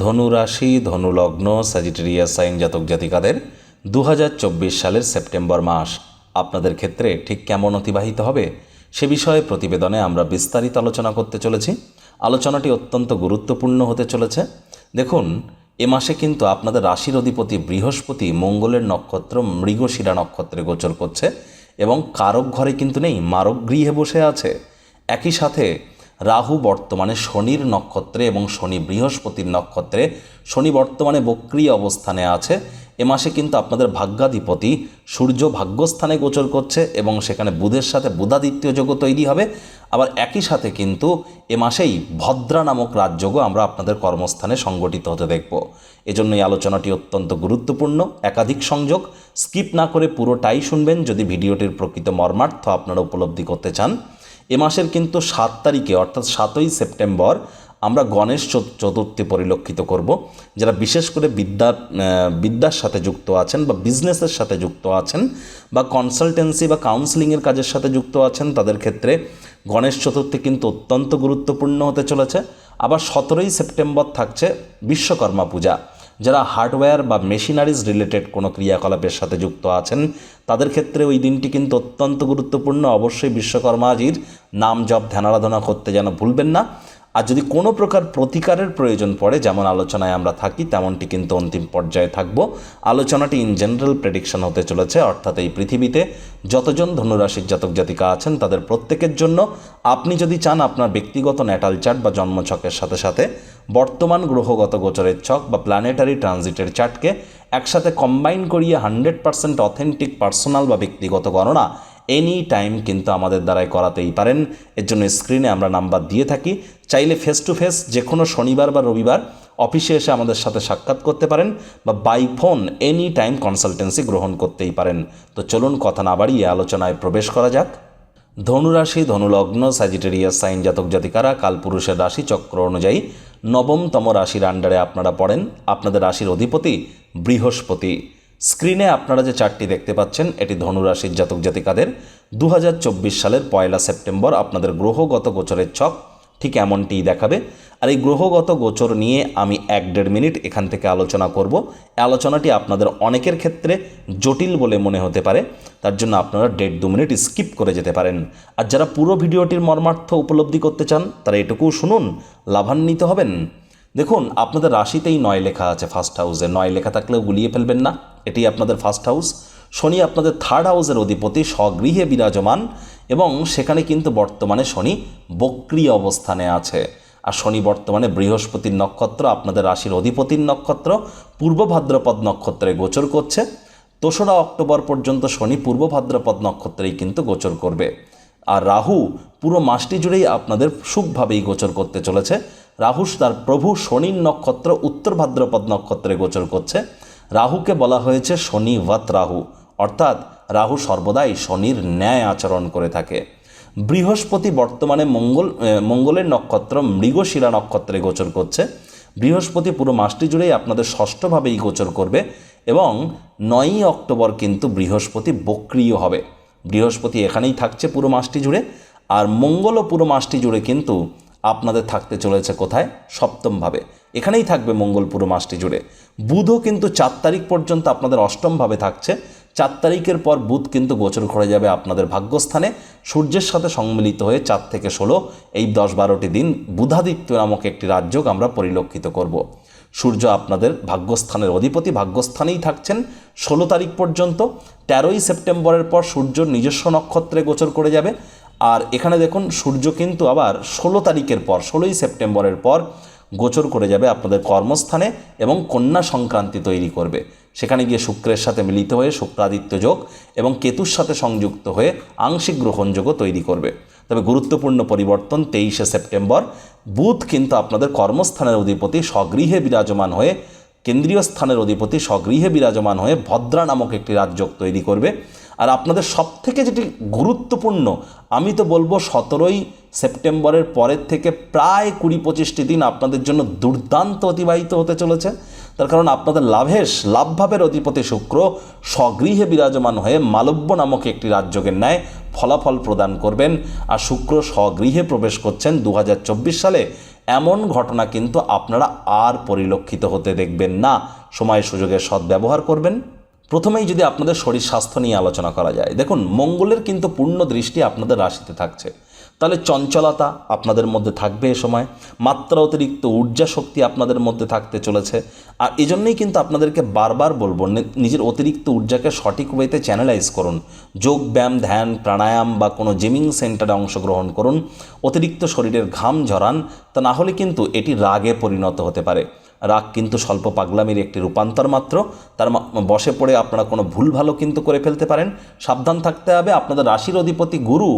ধনু রাশি ধনু লগ্ন স্যাজিটেরিয়াস সাইন জাতক জাতিকাদের দু হাজার চব্বিশ সালের সেপ্টেম্বর মাস। আপনাদের ক্ষেত্রে ঠিক কেমন অতিবাহিত হবে সে বিষয়ে প্রতিবেদনে আমরা বিস্তারিত আলোচনা করতে চলেছি। আলোচনাটি অত্যন্ত গুরুত্বপূর্ণ হতে চলেছে। দেখুন, এ মাসে কিন্তু আপনাদের রাশির অধিপতি বৃহস্পতি মঙ্গলের নক্ষত্র মৃগশিরা নক্ষত্রে গোচর করছে এবং কারক ঘরে কিন্তু নেই, মারক গৃহে বসে আছে। একই সাথে রাহু বর্তমানে শনির নক্ষত্রে এবং শনি বৃহস্পতির নক্ষত্রে। শনি বর্তমানে বক্রিয় অবস্থানে আছে। এ মাসে কিন্তু আপনাদের ভাগ্যাধিপতি সূর্য ভাগ্যস্থানে গোচর করছে এবং সেখানে বুধের সাথে বুধাদিত্য যোগ তৈরি হবে। আবার একই সাথে কিন্তু এ মাসেই ভদ্রা নামক রাজযোগও আমরা আপনাদের কর্মস্থানে সংগঠিত হতে দেখব। এজন্য এই আলোচনাটি অত্যন্ত গুরুত্বপূর্ণ। একাধিক সংযোগ। স্কিপ না করে পুরোটাই শুনবেন। যদি ভিডিওটির প্রকৃত মর্মার্থ আপনারা উপলব্ধি করতে চান এ মাসের কিন্তু সাত তারিখে, অর্থাৎ সাতই সেপ্টেম্বর, আমরা গণেশ চত- চতুর্থী পরিলক্ষিত করব, যারা বিশেষ করে বিদ্যা বিদ্যার সাথে যুক্ত আছেন বা বিজনেসের সাথে যুক্ত আছেন বা কনসালটেন্সি বা কাউন্সিলিংয়ের কাজের সাথে যুক্ত আছেন, তাদের ক্ষেত্রে গণেশ চতুর্থী কিন্তু অত্যন্ত গুরুত্বপূর্ণ হতে চলেছে। আবার সতেরোই সেপ্টেম্বর থাকছে বিশ্বকর্মা পূজা। যারা হার্ডওয়্যার বা মেশিনারিজ রিলেটেড কোনো ক্রিয়াকলাপের সাথে যুক্ত আছেন, তাদের ক্ষেত্রে ওই দিনটি কিন্তু অত্যন্ত গুরুত্বপূর্ণ। অবশ্যই বিশ্বকর্মাজির নাম জপ ধ্যানারাধনা করতে যেন ভুলবেন না। আর যদি কোনো প্রকার প্রতিকারের প্রয়োজন পড়ে, যেমন আলোচনায় আমরা থাকি, তেমনটি কিন্তু অন্তিম পর্যায়ে থাকব। আলোচনাটি ইন জেনারেল প্রেডিকশন হতে চলেছে, অর্থাৎ এই পৃথিবীতে যতজন ধনুরাশির জাতক জাতিকা আছেন, তাদের প্রত্যেকের জন্য আপনি যদি চান আপনার ব্যক্তিগত ন্যাটাল চার্ট বা জন্মছকের সাথে সাথে বর্তমান গ্রহগত গোচরের ছক বা প্ল্যানেটারি ট্রানজিটের চার্টকে একসাথে কম্বাইন করিয়ে হান্ড্রেড পার্সেন্ট অথেন্টিক পার্সোনাল বা ব্যক্তিগত গণনা এনি টাইম কিন্তু আমাদের দ্বারাই করাতেই পারেন। এর জন্য স্ক্রিনে আমরা নাম্বার দিয়ে থাকি। চাইলে ফেস টু ফেস যে কোনো শনিবার বা রবিবার অফিসে এসে আমাদের সাথে সাক্ষাৎ করতে পারেন বা by phone any time consultancy গ্রহণ করতেই পারেন। তো চলুন কথা না বাড়িয়ে আলোচনায় প্রবেশ করা যাক। ধনুরাশি, ধনুলগ্ন স্যাজিটেরিয়াস সাইন জাতক জাতিকারা, কালপুরুষের রাশি চক্র অনুযায়ী নবমতম রাশির আন্ডারে আপনারা পড়েন। আপনাদের রাশির অধিপতি বৃহস্পতি। স্ক্রিনে আপনারা যে চারটি দেখতে পাচ্ছেন, এটি ধনুরাশির জাতক জাতিকাদের। দু হাজার চব্বিশ সালের পয়লা সেপ্টেম্বর আপনাদের গ্রহগত গোচরের ছক ঠিক এমনটিই দেখাবে। আর এই গ্রহগত গোচর নিয়ে আমি এক দেড় মিনিট এখান থেকে আলোচনা করব। আলোচনাটি আপনাদের অনেকের ক্ষেত্রে জটিল বলে মনে হতে পারে, তার জন্য আপনারা দেড় দু মিনিট স্কিপ করে যেতে পারেন। আর যারা পুরো ভিডিওটির মর্মার্থ উপলব্ধি করতে চান, তারা এটুকু শুনুন, লাভান্বিত হবেন। দেখুন, আপনাদের রাশিতেই নয় লেখা আছে ফার্স্ট হাউসে নয় লেখা থাকলেও গুলিয়ে ফেলবেন না। এটি আপনাদের ফার্স্ট হাউস শনি আপনাদের থার্ড হাউসের অধিপতি, স্বগৃহে বিরাজমান এবং সেখানে কিন্তু বর্তমানে শনি বক্রিয় অবস্থানে আছে। আর শনি বর্তমানে বৃহস্পতির নক্ষত্র, আপনাদের রাশির অধিপতির নক্ষত্র, পূর্ব ভাদ্রপদ নক্ষত্রে গোচর করছে। দোসরা অক্টোবর পর্যন্ত শনি পূর্ব ভাদ্রপদ নক্ষত্রেই কিন্তু গোচর করবে। আর রাহু পুরো মাসটি জুড়েই আপনাদের সুখভাবেই গোচর করতে চলেছে। রাহু তার প্রভু শনির নক্ষত্র, উত্তর ভাদ্রপদ নক্ষত্রে গোচর করছে। রাহুকে বলা হয়েছে শনি ওয়াত রাহু। অর্থাৎ রাহু সর্বদাই শনির ন্যায় আচরণ করে থাকে। বৃহস্পতি বর্তমানে মঙ্গল মঙ্গলের নক্ষত্র মৃগশিরা নক্ষত্রে গোচর করছে। বৃহস্পতি পুরো মাসটি জুড়েই আপনাদের ষষ্ঠভাবেই গোচর করবে এবং নয়ই অক্টোবর কিন্তু বৃহস্পতি বক্রিয় হবে। বৃহস্পতি এখানেই থাকছে পুরো মাসটি জুড়ে। আর মঙ্গলও পুরো মাসটি জুড়ে কিন্তু আপনাদের থাকতে চলেছে কোথায়? সপ্তমভাবে। এখানেই থাকবে মঙ্গল পুরো মাসটি জুড়ে। বুধও কিন্তু চার তারিখ পর্যন্ত আপনাদের অষ্টমভাবে থাকছে। চার তারিখের পর বুধ কিন্তু গোচর করে যাবে আপনাদের ভাগ্যস্থানে। সূর্যের সাথে সম্মিলিত হয়ে চার থেকে ষোলো, এই দশ বারোটি দিন বুধাদিত্য নামক একটি রাজ্যক আমরা পরিলক্ষিত করব। সূর্য আপনাদের ভাগ্যস্থানের অধিপতি, ভাগ্যস্থানেই থাকছেন ষোলো তারিখ পর্যন্ত। তেরোই সেপ্টেম্বরের পর সূর্য নিজস্ব নক্ষত্রে গোচর করে যাবে। আর এখানে দেখুন, সূর্য কিন্তু আবার ষোলো তারিখের পর, ষোলোই সেপ্টেম্বরের পর গোচর করে যাবে আপনাদের কর্মস্থানে এবং কন্যা সংক্রান্তি তৈরি করবে। সেখানে গিয়ে শুক্রের সাথে মিলিত হয়ে শুক্রাদিত্য যোগ এবং কেতুর সাথে সংযুক্ত হয়ে আংশিক গ্রহণযোগও তৈরি করবে। তবে গুরুত্বপূর্ণ পরিবর্তন তেইশে সেপ্টেম্বর, বুধ কিন্তু আপনাদের কর্মস্থানের অধিপতি স্বগৃহে বিরাজমান হয়ে কেন্দ্রীয় স্থানের অধিপতি স্বগৃহে বিরাজমান হয়ে ভদ্রা নামক একটি রাজযোগ তৈরি করবে। আর আপনাদের সবথেকে যেটি গুরুত্বপূর্ণ, আমি তো বলব সতেরোই সেপ্টেম্বরের পরের থেকে প্রায় কুড়ি পঁচিশটি দিন আপনাদের জন্য দুর্দান্ত অতিবাহিত হতে চলেছে। তার কারণ আপনাদের লাভেশ লাভভাবের অধিপতি শুক্র স্বগৃহে বিরাজমান হয়ে মালব্য নামক একটি রাজ্যকের ন্যায় ফলাফল প্রদান করবেন। আর শুক্র স্বগৃহে প্রবেশ করছেন দু হাজার চব্বিশ সালে। এমন ঘটনা কিন্তু আপনারা আর পরিলক্ষিত হতে দেখবেন না। সময় সুযোগের সদ্ব্যবহার করবেন। প্রথমেই যদি আপনাদের শরীর স্বাস্থ্য নিয়ে আলোচনা করা যায়। দেখুন, মঙ্গলের কিন্তু পূর্ণ দৃষ্টি আপনাদের রাশিতে থাকছে। তাহলে চঞ্চলতা আপনাদের মধ্যে থাকবে এ সময়। মাত্রা অতিরিক্ত ঊর্জা শক্তি আপনাদের মধ্যে থাকতে চলেছে। আর এই জন্যই কিন্তু আপনাদেরকে বারবার বলব নিজের অতিরিক্ত ঊর্জাকে সঠিক ওয়েতে চ্যানেলাইজ করুন। যোগ ব্যায়াম, ধ্যান, প্রাণায়াম বা কোনো জিমিং সেন্টারে অংশগ্রহণ করুন। অতিরিক্ত শরীরের ঘাম ঝরান, তা না হলে কিন্তু এটি রাগে পরিণত হতে পারে। রাগ কিন্তু স্বল্প পাগলামির একটি রূপান্তর মাত্র। তার বসে পড়ে আপনারা কোনো ভুল ভালো কিন্তু করে ফেলতে পারেন। সাবধান থাকতে হবে, আপনাদের রাশির অধিপতি গুরু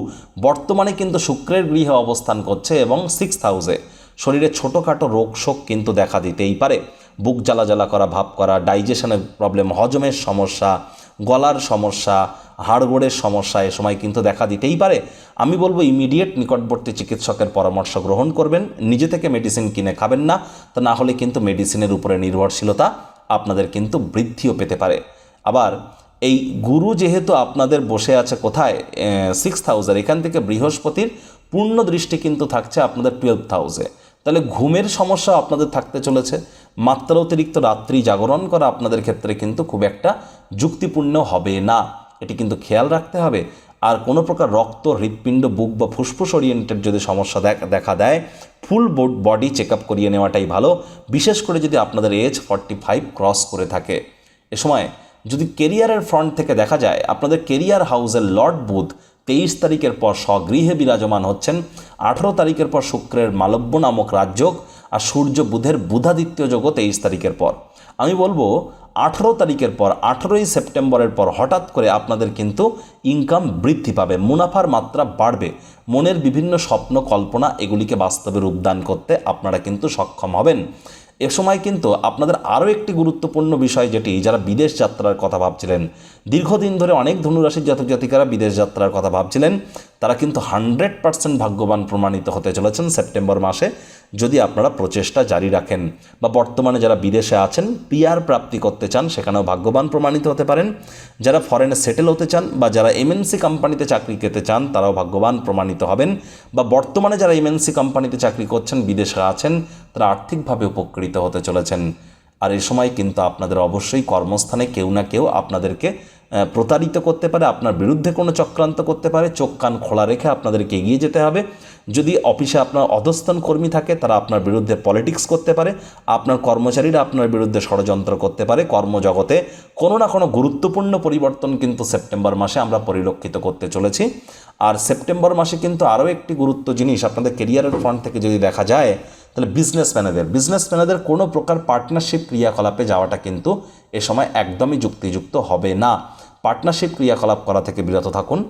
বর্তমানে কিন্তু শুক্রের গৃহে অবস্থান করছে এবং সিক্স হাউসে শরীরে ছোটোখাটো রোগ শোক কিন্তু দেখা দিতেই পারে। বুক জ্বালা জ্বালা করা, ভাব করা ডাইজেশনের প্রবলেম হজমের সমস্যা, গলার সমস্যা হাড়গোড়ের সমস্যা, এ সময় কিন্তু দেখা দিতেই পারে। আমি বলব ইমিডিয়েট নিকটবর্তী চিকিৎসকের পরামর্শ গ্রহণ করবেন। নিজে থেকে মেডিসিন কিনে খাবেন না, তা না হলে কিন্তু মেডিসিনের উপরে নির্ভরশীলতা আপনাদের কিন্তু বৃদ্ধিও পেতে পারে। আবার, এই গুরু যেহেতু আপনাদের বসে আছে কোথায়? সিক্স থাউজেন্ড এখান থেকে বৃহস্পতির পূর্ণ দৃষ্টি কিন্তু থাকছে আপনাদের টুয়েলভ হাউসে তাহলে ঘুমের সমস্যা আপনাদের থাকতে চলেছে। মাত্রা অতিরিক্ত রাত্রি জাগরণ করা আপনাদের ক্ষেত্রে কিন্তু খুব একটা যুক্তিপূর্ণ হবে না। এটি কিন্তু খেয়াল রাখতে হবে। আর কোনো প্রকার রক্ত, হৃৎপিণ্ড, বুক বা ফুসফুস ওরিয়েন্টেড যদি সমস্যা দেখ- দেয়, ফুল বডি চেক আপ করিয়ে নেওয়াটাই ভালো। বিশেষ করে যদি আপনাদের এজ ফর্টি ফাইভ ক্রস করে থাকে। এ সময় যদি কেরিয়ারের ফ্রন্ট থেকে দেখা যায়, আপনাদের কেরিয়ার হাউসের লর্ড বুধ তেইশ তারিখের পর স্বগৃহে বিরাজমান হচ্ছেন। আঠেরো তারিখের পর শুক্রের মালব্য নামক রাজযোগ আর সূর্য বুধের বুধাদিত্য যোগও তেইশ তারিখের পর। আমি বলব আঠেরো তারিখের পর, আঠেরোই সেপ্টেম্বরের পর হঠাৎ করে আপনাদের কিন্তু ইনকাম বৃদ্ধি পাবে, মুনাফার মাত্রা বাড়বে। মনের বিভিন্ন স্বপ্ন, কল্পনা এগুলিকে বাস্তবে রূপদান করতে আপনারা কিন্তু সক্ষম হবেন। এ সময় কিন্তু আপনাদের আরও একটি গুরুত্বপূর্ণ বিষয় যেটি, যারা বিদেশ যাত্রার কথা ভাবছিলেন, দীর্ঘদিন ধরে অনেক ধনুরাশির জাতক জাতিকারা বিদেশ যাত্রার কথা ভাবছিলেন তারা কিন্তু হান্ড্রেড পার্সেন্ট ভাগ্যবান প্রমাণিত হতে চলেছেন সেপ্টেম্বর মাসে, যদি আপনারা প্রচেষ্টা জারি রাখেন বা বর্তমানে যারা বিদেশে আছেন পিআর প্রাপ্তি করতে চান, সেখানেও ভাগ্যবান প্রমাণিত হতে পারেন। যারা ফরেনে সেটেল হতে চান বা যারা এমএনসি কোম্পানিতে চাকরি পেতে চান, তারাও ভাগ্যবান প্রমাণিত হবেন। বা বর্তমানে যারা এমএনসি কোম্পানিতে চাকরি করছেন, বিদেশে আছেন, তারা আর্থিকভাবে উপকৃত হতে চলেছেন। আর এই সময় কিন্তু আপনাদের অবশ্যই কর্মস্থানে কেউ না কেউ আপনাদেরকে প্রতারিত করতে পারে, আপনার বিরুদ্ধে কোনো চক্রান্ত করতে পারে, চোখ কান খোলা রেখে আপনাদেরকে এগিয়ে যেতে হবে। যদি অফিসে আপনার অধস্থান কর্মী থাকে, তারা আপনার বিরুদ্ধে পলিটিক্স করতে পারে, আপনার কর্মচারীরা আপনার বিরুদ্ধে ষড়যন্ত্র করতে পারে, কর্মজগতে কোনো না কোনো গুরুত্বপূর্ণ পরিবর্তন কিন্তু সেপ্টেম্বর মাসে আমরা পরিলক্ষিত করতে চলেছি। আর সেপ্টেম্বর মাসে কিন্তু আরও একটি গুরুত্ব জিনিস আপনাদের কেরিয়ারের ফ্রন্ট থেকে যদি দেখা যায়, তাহলে বিজনেসম্যানেদের বিজনেসম্যানেদের কোনো প্রকার পার্টনারশিপ ক্রিয়াকলাপে যাওয়াটা কিন্তু এ সময় একদমই যুক্তিযুক্ত হবে না। পার্টনারশিপ ক্রিয়াকলাপ করা থেকে বিরত থাকুন।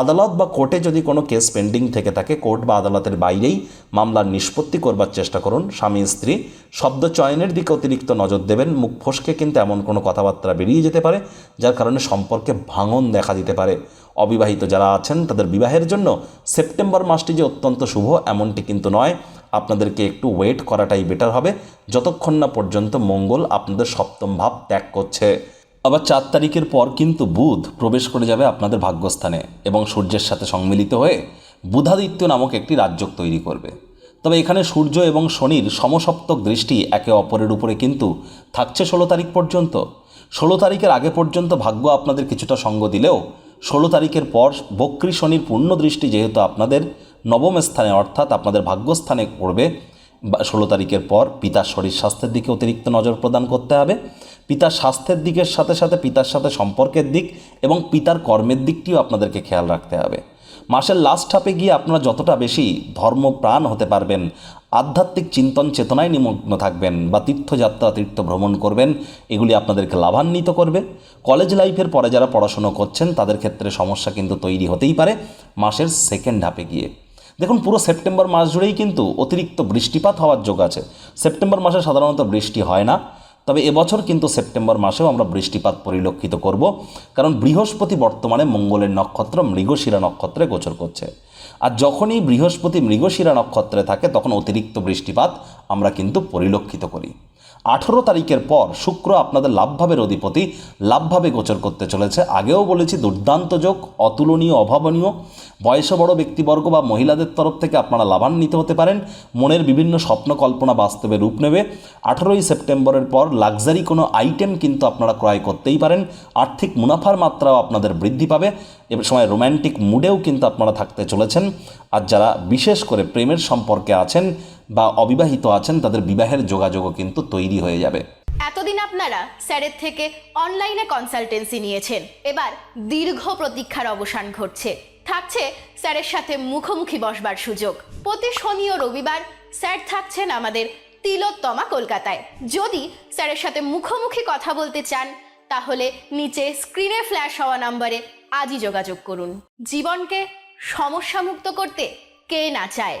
আদালত বা কোর্টে যদি কোনো কেস পেন্ডিং থেকে থাকে, কোর্ট বা আদালতের বাইরেই মামলার নিষ্পত্তি করবার চেষ্টা করুন। স্বামী, স্ত্রী, শব্দ চয়নের দিকে অতিরিক্ত নজর দেবেন। মুখ ফসকে কিন্তু এমন কোনো কথাবার্তা বেরিয়ে যেতে পারে, যার কারণে সম্পর্কে ভাঙন দেখা দিতে পারে। অবিবাহিত যারা আছেন, তাদের বিবাহের জন্য সেপ্টেম্বর মাসটি যে অত্যন্ত শুভ, এমনটি কিন্তু নয়। আপনাদেরকে একটু ওয়েট করাটাই বেটার হবে। যতক্ষণ না পর্যন্ত মঙ্গল আপনাদের সপ্তম ভাব ত্যাগ করছে। আবার চার তারিখের পর কিন্তু বুধ প্রবেশ করে যাবে আপনাদের ভাগ্যস্থানে এবং সূর্যের সাথে সম্মিলিত হয়ে বুধাদিত্য নামক একটি রাজ্যক তৈরি করবে। তবে এখানে সূর্য এবং শনির সমসপ্তক দৃষ্টি একে অপরের উপরে কিন্তু থাকছে ষোলো তারিখ পর্যন্ত। ষোলো তারিখের আগে পর্যন্ত ভাগ্য আপনাদের কিছুটা সঙ্গ দিলেও ষোলো তারিখের পর বক্রী শনির পূর্ণ দৃষ্টি যেহেতু আপনাদের নবম স্থানে অর্থাৎ আপনাদের ভাগ্যস্থানে পড়বে ষোলো তারিখের পর পিতার শরীর স্বাস্থ্যের দিকে অতিরিক্ত নজর প্রদান করতে হবে। পিতার স্বাস্থ্যের দিকের সাথে সাথে পিতার সাথে সম্পর্কের দিক এবং পিতার কর্মের দিকটিও আপনাদেরকে খেয়াল রাখতে হবে। মাসের লাস্ট হাফে গিয়ে আপনারা যতটা বেশি ধর্মপ্রাণ হতে পারবেন, আধ্যাত্মিক চিন্তন চেতনায় নিমগ্ন থাকবেন বা তীর্থযাত্রা তীর্থ ভ্রমণ করবেন, এগুলি আপনাদেরকে লাভান্বিত করবে। কলেজ লাইফের পরে যারা পড়াশুনো করছেন, তাদের ক্ষেত্রে সমস্যা কিন্তু তৈরি হতেই পারে মাসের সেকেন্ড হাফে গিয়ে। দেখুন, পুরো সেপ্টেম্বর মাস জুড়েই কিন্তু অতিরিক্ত বৃষ্টিপাত হওয়ার যোগ আছে। সেপ্টেম্বর মাসে সাধারণত বৃষ্টি হয় না। তবে এবছর কিন্তু সেপ্টেম্বর মাসেও আমরা বৃষ্টিপাত পরিলক্ষিত করব, কারণ বৃহস্পতি বর্তমানে মঙ্গলের নক্ষত্র মৃগশিরা নক্ষত্রে গোচর করছে। আর যখনই বৃহস্পতি মৃগশিরা নক্ষত্রে থাকে, তখন অতিরিক্ত বৃষ্টিপাত আমরা কিন্তু পরিলক্ষিত করি। আঠেরো তারিখের পর শুক্র আপনাদের লাভভাবের অধিপতি লাভভাবে গোচর করতে চলেছে। আগেও বলেছি, দুর্দান্ত যোগ, অতুলনীয়, অভাবনীয়। বয়সে বড় ব্যক্তিবর্গ বা মহিলাদের তরফ থেকে আপনারা লাভান্বিত হতে পারেন। মনের বিভিন্ন স্বপ্ন, কল্পনা বাস্তবে রূপ নেবে। আঠেরোই সেপ্টেম্বরের পর লাক্সারি কোনো আইটেম কিন্তু আপনারা ক্রয় করতেই পারেন। আর্থিক মুনাফার মাত্রাও আপনাদের বৃদ্ধি পাবে। এ সময় রোম্যান্টিক মুডেও কিন্তু আপনারা থাকতে চলেছেন। আর যারা বিশেষ করে প্রেমের সম্পর্কে আছেন বা অবিবাহিত আছেন, তাদের বিবাহের যোগাযোগও কিন্তু তৈরি হয়ে যাবে। এতদিন আপনারা স্যারের থেকে অনলাইনে কনসালটেন্সি নিয়েছেন। এবার দীর্ঘ প্রতীক্ষার অবসান ঘটছে। থাকছে স্যারের সাথে মুখোমুখি বসবার সুযোগ। প্রতি শনি ও রবিবার স্যার থাকছেন আমাদের তিলোত্তমা কলকাতায়। যদি স্যারের সাথে মুখোমুখি কথা বলতে চান, তাহলে নিচে স্ক্রিনে ফ্ল্যাশ হওয়া নম্বরে আজই যোগাযোগ করুন। জীবনকে সমস্যামুক্ত করতে কে না চায়।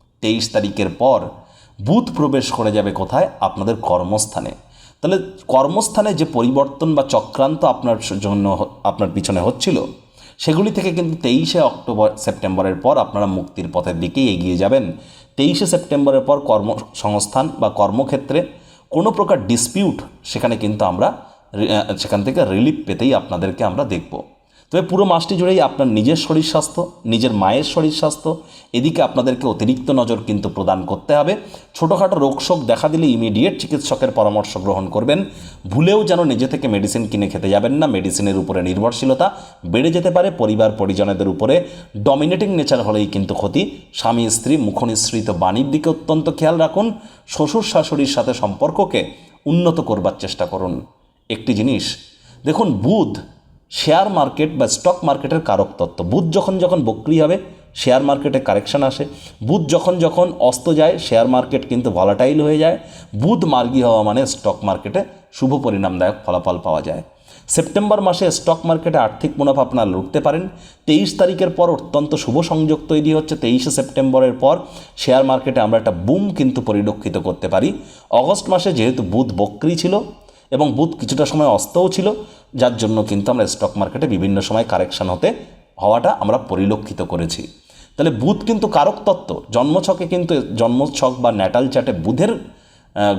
তেইশ তারিখের পর বুথ প্রবেশ করে যাবে কোথায়? আপনাদের কর্মস্থানে। তাহলে কর্মস্থানে যে পরিবর্তন বা চক্রান্ত আপনার জন্য আপনার পিছনে হচ্ছিল, সেগুলি থেকে কিন্তু তেইশে অক্টোবর, সেপ্টেম্বরের পর আপনারা মুক্তির পথের দিকেই এগিয়ে যাবেন। তেইশে সেপ্টেম্বরের পর কর্মসংস্থান বা কর্মক্ষেত্রে কোনো প্রকার ডিসপিউট সেখানে কিন্তু আমরা সেখান থেকে রিলিফ পেতেই আপনাদেরকে আমরা দেখব। তবে পুরো মাসটি জুড়েই আপনার নিজের শরীর স্বাস্থ্য, নিজের মায়ের শরীর স্বাস্থ্য, এদিকে আপনাদেরকে অতিরিক্ত নজর কিন্তু প্রদান করতে হবে। ছোটোখাটো রোগশোক দেখা দিলে ইমিডিয়েট চিকিৎসকের পরামর্শ গ্রহণ করবেন। ভুলেও যেন নিজে থেকে মেডিসিন কিনে খেতে যাবেন না। মেডিসিনের উপরে নির্ভরশীলতা বেড়ে যেতে পারে। পরিবার, পরিজনেদের উপরে ডমিনেটিং নেচার হলেই কিন্তু ক্ষতি। স্বামী, স্ত্রী, মুখনিসৃত বাণীর দিকে অত্যন্ত খেয়াল রাখুন। শ্বশুর, শাশুড়ির সাথে সম্পর্ককে উন্নত করবার চেষ্টা করুন। একটি জিনিস, দেখুন, বুধ শেয়ার মার্কেট বা স্টক মার্কেটের কারক তত্ত্ব। বুধ যখন যখন বক্রি হবে, শেয়ার মার্কেটে কারেকশন আসে। বুধ যখন যখন অস্ত যায়, শেয়ার মার্কেট কিন্তু ভলাটাইল হয়ে যায়। বুধ মার্গী হওয়া মানে স্টক মার্কেটে শুভ পরিণামদায়ক ফলাফল পাওয়া যায়। সেপ্টেম্বর মাসে স্টক মার্কেটে আর্থিক মুনাফা আপনারা লুটতে পারেন। তেইশ তারিখের পর অত্যন্ত শুভ সংযোগ তৈরি হচ্ছে। তেইশে সেপ্টেম্বরের পর শেয়ার মার্কেটে আমরা একটা বুম কিন্তু পরিলক্ষিত করতে পারি। অগস্ট মাসে যেহেতু বুধ বক্রি ছিল এবং বুধ কিছুটা সময় অস্তও ছিল, যার জন্য কিন্তু আমরা স্টক মার্কেটে বিভিন্ন সময় কারেকশন হতে, হওয়াটা আমরা পরিলক্ষিত করেছি। তাহলে বুধ কিন্তু কারক তত্ত্ব, জন্মছকে কিন্তু জন্মছক বা ন্যাটাল চার্টে বুধের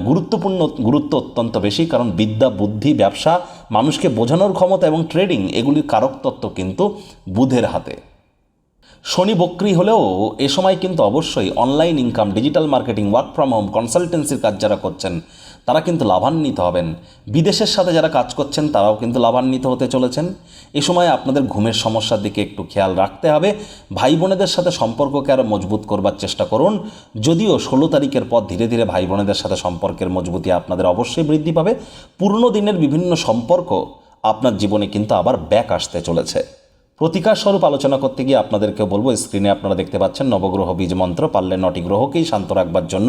গুরুত্বপূর্ণ, গুরুত্ব অত্যন্ত বেশি, কারণ বিদ্যা, বুদ্ধি, ব্যবসা, মানুষকে বোঝানোর ক্ষমতা এবং ট্রেডিং এগুলির কারক তত্ত্ব কিন্তু বুধের হাতে। শনি বক্রি হলেও এ সময় কিন্তু অবশ্যই online income digital marketing work from home কনসালটেন্সির কাজ যারা করছেন, তারা কিন্তু লাভান্বিত হবেন। বিদেশের সাথে যারা কাজ করছেন, তারাও কিন্তু লাভান্বিত হতে চলেছেন। এ সময় আপনাদের ঘুমের সমস্যার দিকে একটু খেয়াল রাখতে হবে। ভাই বোনেদের সাথে সম্পর্ককে আরও মজবুত করবার চেষ্টা করুন। যদিও ষোলো তারিখের পর ধীরে ধীরে ভাই বোনেদের সাথে সম্পর্কের মজবুতি আপনাদের অবশ্যই বৃদ্ধি পাবে। পুরনো দিনের বিভিন্ন সম্পর্ক আপনার জীবনে কিন্তু আবার ব্যাক আসতে চলেছে। প্রতিকার স্বরূপ আলোচনা করতে গিয়ে আপনাদেরকে বলব স্ক্রিনে আপনারা দেখতে পাচ্ছেন নবগ্রহ বীজ মন্ত্র পারলে নটি গ্রহকেই শান্ত রাখবার জন্য।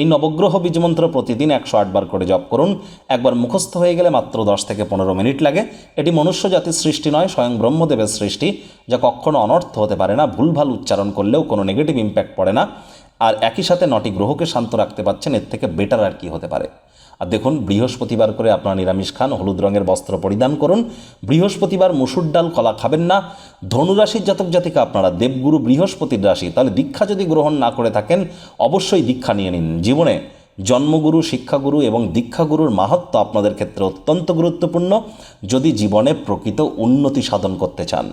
এই নবগ্রহ বীজ মন্ত্র প্রতিদিন একশো আটবার করে জপ করুন। একবার মুখস্থ হয়ে গেলে মাত্র দশ থেকে পনেরো মিনিট লাগে। এটি মনুষ্য জাতির সৃষ্টি নয়, স্বয়ং ব্রহ্মদেবের সৃষ্টি, যা কখনো অনর্থ হতে পারে না। ভুলভাল উচ্চারণ করলেও কোনো নেগেটিভ ইম্প্যাক্ট পড়ে না। আর একই সাথে নটি গ্রহকে শান্ত রাখতে পারছেন এর থেকে বেটার আর কি হতে পারে। আর দেখুন, বৃহস্পতিবার করে আপনারা নিরামিষ খান, হলুদ রঙের বস্ত্র পরিধান করুন। বৃহস্পতিবার মুসুর ডাল, কলা খাবেন না। ধনুরাশির জাতক জাতিকা আপনারা দেবগুরু বৃহস্পতির রাশি, তাহলে দীক্ষা যদি গ্রহণ না করে থাকেন, অবশ্যই দীক্ষা নিয়ে নিন। জীবনে জন্মগুরু, শিক্ষাগুরু এবং দীক্ষাগুরুর মাহাত্ম আপনাদের ক্ষেত্রে অত্যন্ত গুরুত্বপূর্ণ। যদি জীবনে প্রকৃত উন্নতি সাধন করতে চান।